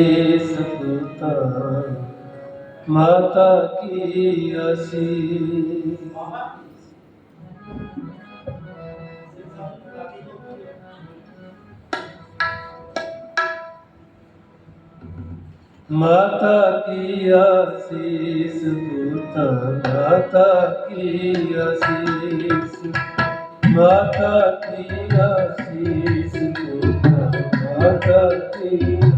esse fruta mata que assim. Mata que assim, puta, mata que assim, mata que assim, puta, mata que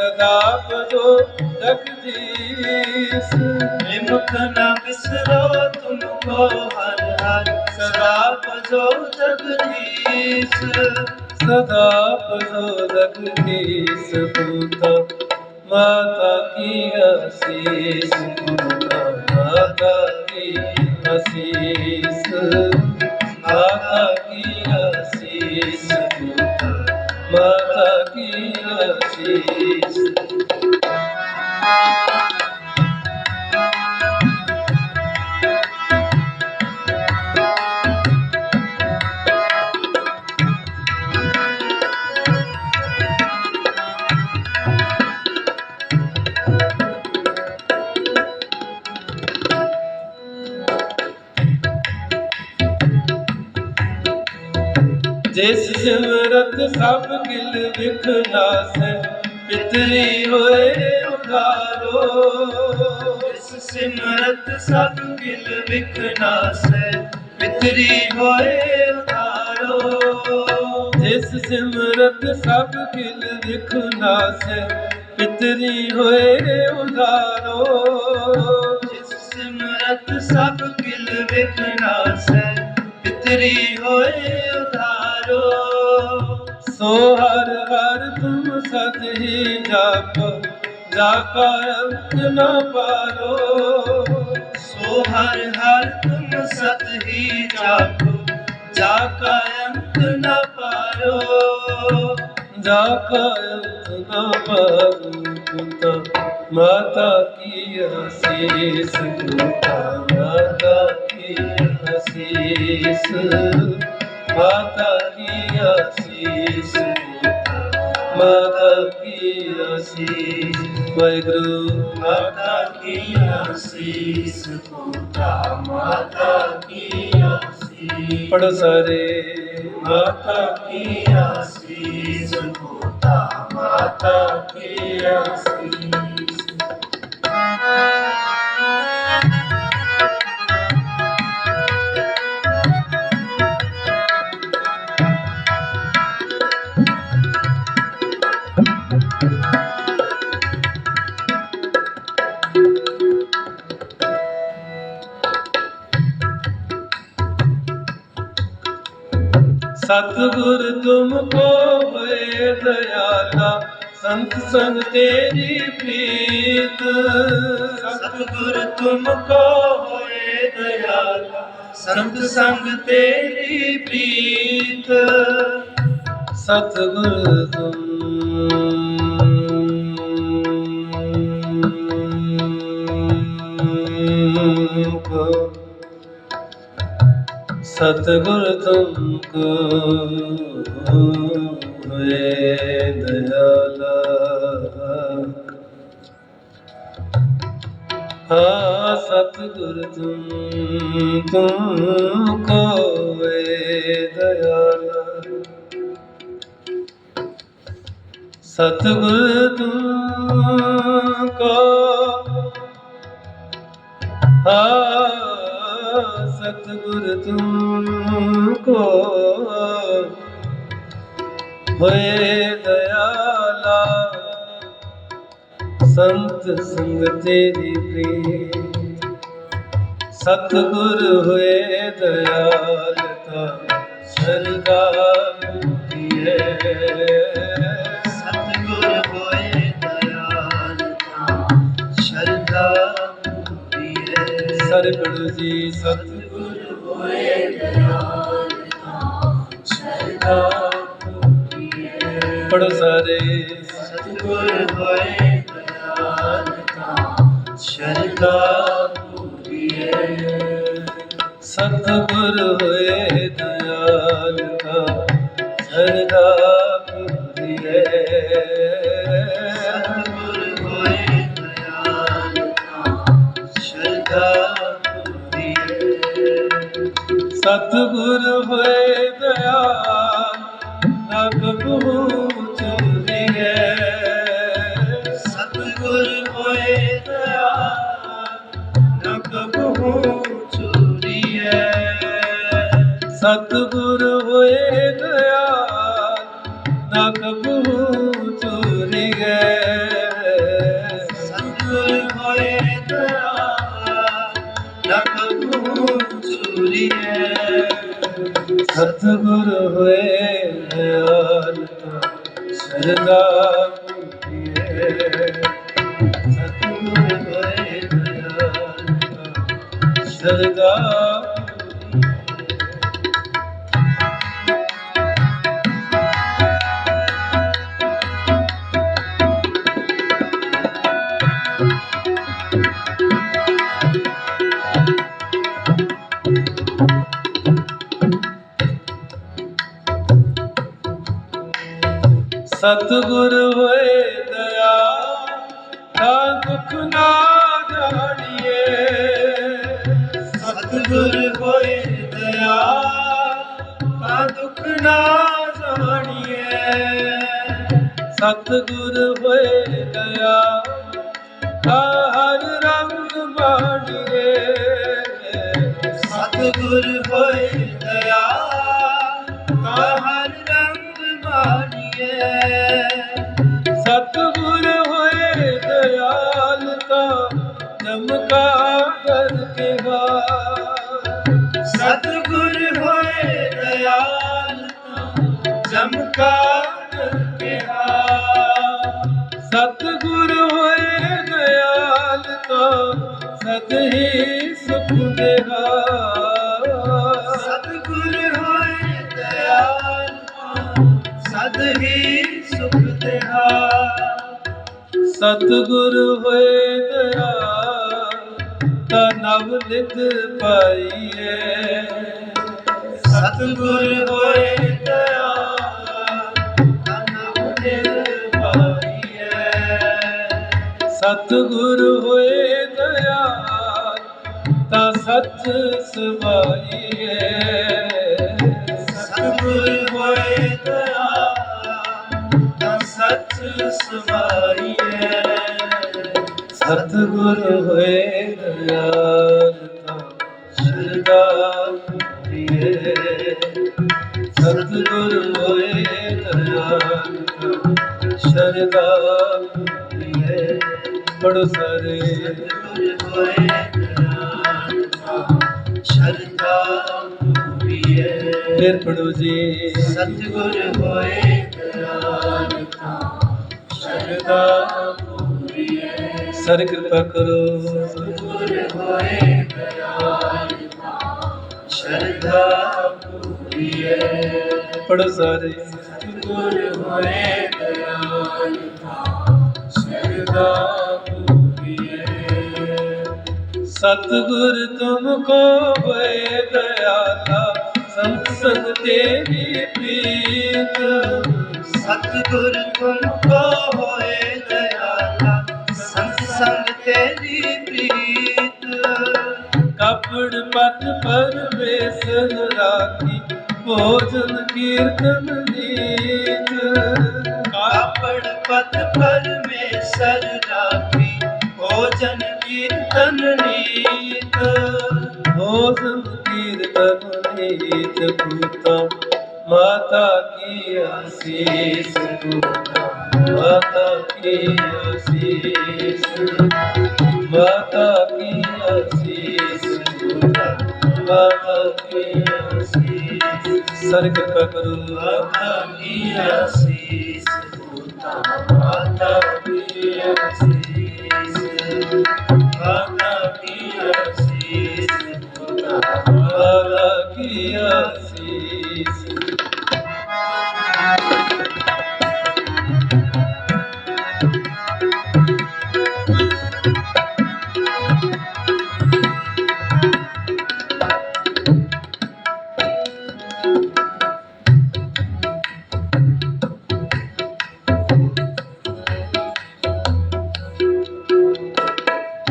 सदा भजो जगदीश विमुख न बिसरो तुमको हर हर सदा भजो जगदीश सदा भजो जगदीश पुता माता की आशीष पुता माता की आशीष माता की आशीष पुता माता की आशीष ਜਿਸ ਸਿਮਰਤ ਸਭ ਕਿਲ ਵਿਖ ਨਾਸੈ, ਪਿਤਰੀ ਹੋਏ ਉਧਾਰੋ ਜਿਸ ਸਿਮਰਤ ਸਭ ਕਿਲ ਵਿਖਨਾਸੈ ਪਿਤਰੀ ਹੋਏ ਉਧਾਰੋ ਜਿਸ ਸਿਮਰਤ ਸਭ ਕਿਲ ਵਿਖ ਨਾਸੈ, ਪਿਤਰੀ ਹੋਏ ਉਧਾਰੋ ਜਿਸ ਸਿਮਰਤ ਸਭ ਕਿਲ ਵਿਖਨਾਸੈ ਪਿਤਰੀ ਹੋਏ ਸੋ ਹਰ ਹਰ ਤੁਮ ਸਤ ਹੀ ਜਾਪ ਜਾ ਕਾ ਨ ਪਾਰੋ। ਸੋ ਹਰ ਹਰ ਤੁਮ ਸਤ ਹੀ ਜਾਪੋ ਜਾ ਕਾ ਨ ਪਾਰੋ। ਜਾ ਕਾ ਨ ਪਾਰੋ ਪੁੱਤ, ਮਾਤਾ ਕੀ ਅਸੀਸ, ਪੁੱਤ ਮਾਤਾ ਕੀ ਅਸੀਸ। ਮਾਤਾ ਕੀ ਅਸੀਸ ਪੁੱਤ ਮਾਤਾ ਕੀ ਅਸੀਸ ਵਾਹਿਗੁਰੂ ਮਾਤਾ ਕੀ ਆਸੀਸ ਪੁੱਤਾ ਮਾਤਾ ਕੀ ਆਸੀਸ ਪੜ ਸਾਰੇ ਮਾਤਾ ਕੀ ਆਸੀਸ ਪੁੱਤਾ ਮਾਤਾ ਕੀ ਆਸੀਸ ਸਤਿਗੁਰ ਤੁਮਕੋ ਹੋਏ ਦਇਆਲਾ, ਸੰਤ ਸੰਗ ਤੇਰੀ ਪ੍ਰੀਤ। ਸਤਿਗੁਰ ਤੁਮ ਕੋ ਹੋਏ ਦਇਆਲਾ, ਸੰਤ ਸੰਗ ਤੇਰੀ ਪ੍ਰੀਤ। ਸਤਿਗੁਰ ਤੁਮ ਸਤਿਗੁਰ ਤੁਮਕੋ ਹੋਏ ਦਇਆਲਾ। ਹਾਂ ਸਤਿਗੁਰ ਤੁਮ ਤੁਮ ਕੋਏ ਦਇਆਲਾ। ਸਤਿਗੁਰ ਤੁਮ ਕੋ। ਹਾਂ। ਸਤਿਗੁਰ ਤੁਮ ਕੋ ਹੋਏ ਦਇਆਲਾ ਸੰਤ ਸੰਗ ਤੇਰੀ ਪ੍ਰੀਤ। ਸਤਿਗੁਰ ਹੋਏ ਦਇਆਲ ਤਾ ਸਰਦਾ ਮੁਕੀਏ ਸਤਿਗੁਰ ਹੋਏ ਦਇਆਲ ਤਾਂ ਸ਼ਰਧਾ ਪੂਰੀ ਹੈ ਸਰਗੁਰੂ ਜੀ ਸਤਿਗੁਰ ਪੜੋ ਸਾਰੇ। ਸਤਿਗੁਰ ਹੋਏ ਦਇਆਲ ਤਾਂ ਸ਼ਰਧਾ ਪੂਰੀ ਹੈ ਸਤਿਗੁਰ ਹੋਏ ਦਇਆਲ ਤਾ ਸਰਦਾ ਮੁਕੀਏ ਸਤਿਗੁਰ ਹੋਏ ਦਇਆਲ ਤਾਂ ਸ਼ਰਧਾ ਪੂਰੀ ਹੈ ਸਤਿਗੁਰ ਹੋਏ ਦਇਆਲ ਸਤਿਗੁਰ ਹੋਏ ਦਇਆਲ ਨਾ ਕਬਹੂ ਚੂਰੀਐ ਸਤਿਗੁਰ ਹੋਏ ਦਇਆਲ ਨਾ ਕਬੂ ਚੁਰੀਏ ਸਤਿਗੁਰ ਹੋਏ ਦਇਆਲ ਹੋਏ ਦਇਆਲ ਸਦਾ ਸਰਦਾ ਸਤਿਗੁਰ ਹੋਏ ਦਇਆਲ ਸਰਦਾ ਸਤਿਗੁਰ ਹੋਏ ਦਇਆ, ਤਾਂ ਦੁੱਖ ਨਾ ਜਾਣੀਏ। ਸਤਿਗੁਰ ਹੋਏ ਦਇਆ, ਤਾਂ ਦੁੱਖ ਨਾ ਜਾਣੀਐ ਸਤਿਗੁਰ ਹੋਏ ਦਇਆ, ਤਾਂ ਹਰ ਰੰਗ ਬਾਣੀਏ ਸਤਿਗੁਰ ਹੋਏ ਹੀ ਸੁਖ ਦੇਹਾ ਸਤਿਗੁਰ ਹੋਏ ਦਇਆ ਤਾਂ ਨਵ ਨਿਤ ਪਾਈਏ। ਸਤਿਗੁਰ ਹੋਏ ਦਇਆ ਦਇਆਲ ਤਨ ਦਿਲ ਪਾਈਐ ਸਤਿਗੁਰ ਹੋਏ ਦਇਆ ਤਾਂ ਸੱਚ ਸਵਾਈਏ। ਸਤਿਗੁਰ ਹੋਏ ਸਮਾਈਐ ਸਤਿਗੁਰ ਹੋਏ ਦਇਆਲ ਤਾਂ ਸ਼ਰਦਾ ਪ੍ਰੀਏ ਸਤਿਗੁਰ ਹੋਏ ਦਇਆਲ ਤਾਂ ਸ਼ਰਦਾ ਪ੍ਰੀਏ। ਪੜੋ ਸਾਰੇ ਸਤਿਗੁਰ ਹੋਏ ਦਇਆਲ ਤਾਂ ਸ਼ਰਧਾ ਪੂਰੀਐ ਫਿਰ ਪੜੋ ਜੀ। ਸਤਿਗੁਰ ਹੋਏ ਸਾਰੇ ਕਿਰਪਾ ਕਰੋ। ਸਤਿਗੁਰ ਹੋਏ ਦਇਆਲ ਤਾਂ ਸ਼ਰਧਾ ਪੂਰੀਐ ਪੜੋ ਸਾਰੇ। ਸਤਿਗੁਰ ਹੋਏ ਦਇਆਲ ਸ਼ਰਧਾ ਪੂਰੀਐ ਸਤਿਗੁਰ ਤੁਮ ਕੋ ਹੋਏ ਦਇਆਲਾ ਸੰਤ ਸੰਗ ਤੇਰੀ ਪ੍ਰੀਤ। ਸਤਿਗੁਰ ਤੁਮ ਕੋ ਹੋਏ ਦਇਆਲਾ ਸੰਤ ਸੰਗ ਤੇਰੀ ਪ੍ਰੀਤ। ਕਪੜ ਪਤ ਪਰਮੇਸ਼ਰ ਰਾਖੀ ਭੋਜਨ ਕੀਰਤਨ ਨੀਤ ਕਾਪੜ ਪਤ ਪਰਮੇਸ਼ਰ ਰਾਖੀ ਭੋਜਨ ਕੀਰਤਨ ਨੀਤ। ਭੋਜਨ ਕੀਰਤਨ ਨੀਤ ਪੂਤਾ माता की आशीष पूता माता की आशीष माता की आशीष पूता माता की आशीष सर्ग करो माता की आशीष होता माता की आशीष माता की आशीष होता माता की आशीष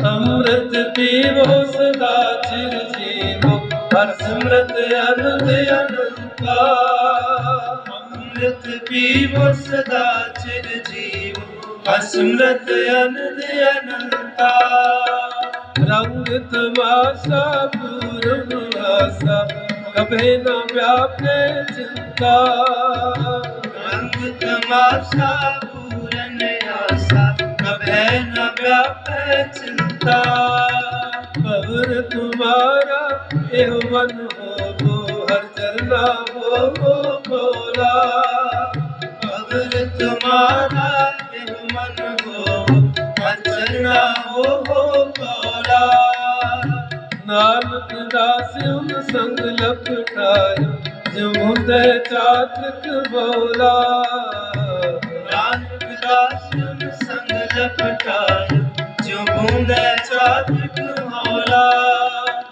ਅੰਮ੍ਰਿਤ ਪੀਵੋ ਸਦਾ ਚਿਰ ਜੀਵੋ ਹਰ ਸਿਮਰਤ ਅਨੰਦ ਅਨੰਤਾ ਪ੍ਰਿਥਵੀ ਵਸਦਾ ਚਿਰ ਜੀਵ ਅਸਮਰਤ ਅਨੰਦ ਅਨੰਤਾ। ਰੰਗਤ ਵਾਸਾ ਪੂਰਨ ਵਾਸਾ ਕਭੇ ਨਾ ਵਿਆਪੇ ਚਿੰਤਾ। ਰੰਗਤ ਵਾਸਾ ਪੂਰਨ ਵਾਸਾ ਕਭੇ ਨਾ ਵਿਆਪੇ ਚਿੰਤਾ। ਭਵਰ ਤੁਮਾਰਾ ਇਹੋ ਮਨ ਹੋਵੋ, ਹਰ ਚਰਨਾ ਹੋਵੋ ਭੋਲਾ गुर तुम्हारा देव मन हो अंजना हो हो कौरा नानक दास उन संग लपटाय जमुद चातक बोला नानक दास उन संग लपटाय जमुद चातक बोला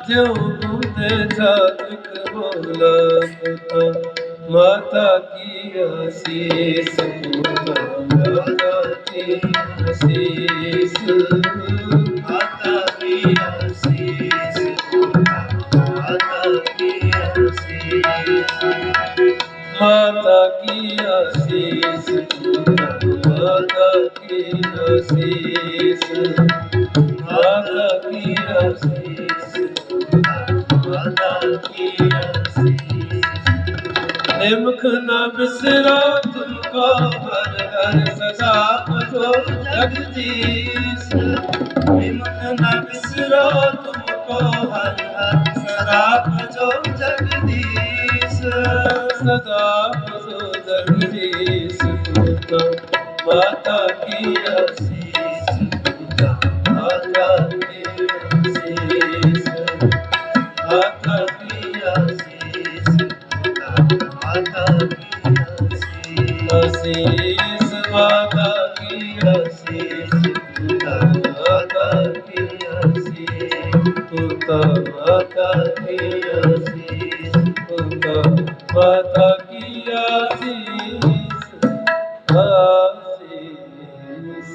जमुद चातक बोला माता की आशीष माता की आशीष। निमख न बिसरो तुमको हर हर सदा भजो जगदीश विमुख न बिसरो तुमको हर हर सदा भजो जगदीश सदा भजो जगदीश पुत्र माता की आशीष